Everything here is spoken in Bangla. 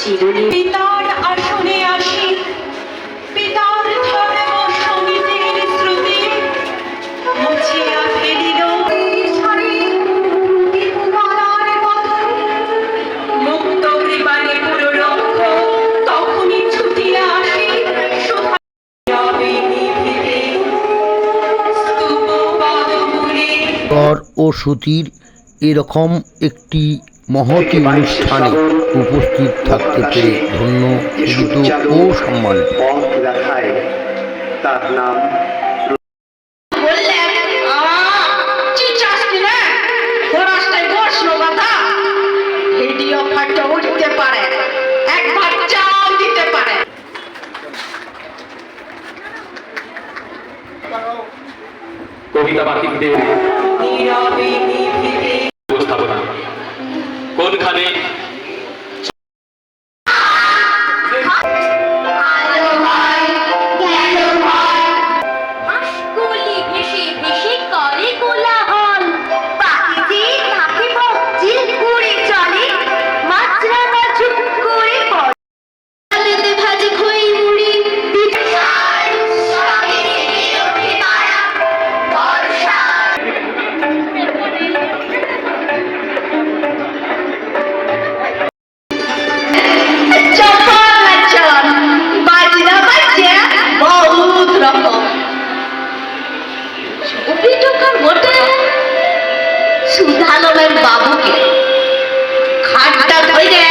চিরুনি পিতার আসনে আসি। পিতার ধর্ম সমিতির শ্রুতি মুছিয়া ফেলিল ঈশ্বরে দীপমালার বদন। মুক্ত কৃপানে পুরলক্ষ তখনই ছুটিয়া আসি। সুধা রবে নিভৃতে স্তূপ পদমূলে কর ও সুতির এরকম একটি মহতি অনুষ্ঠানে উপস্থিত থাকতে পেরে ধন্য কৃত ও সম্মানিত। দেখায় তার নাম বললেন চিচাসকি हमें সুধালমের বাবুকে খাটটা ধরে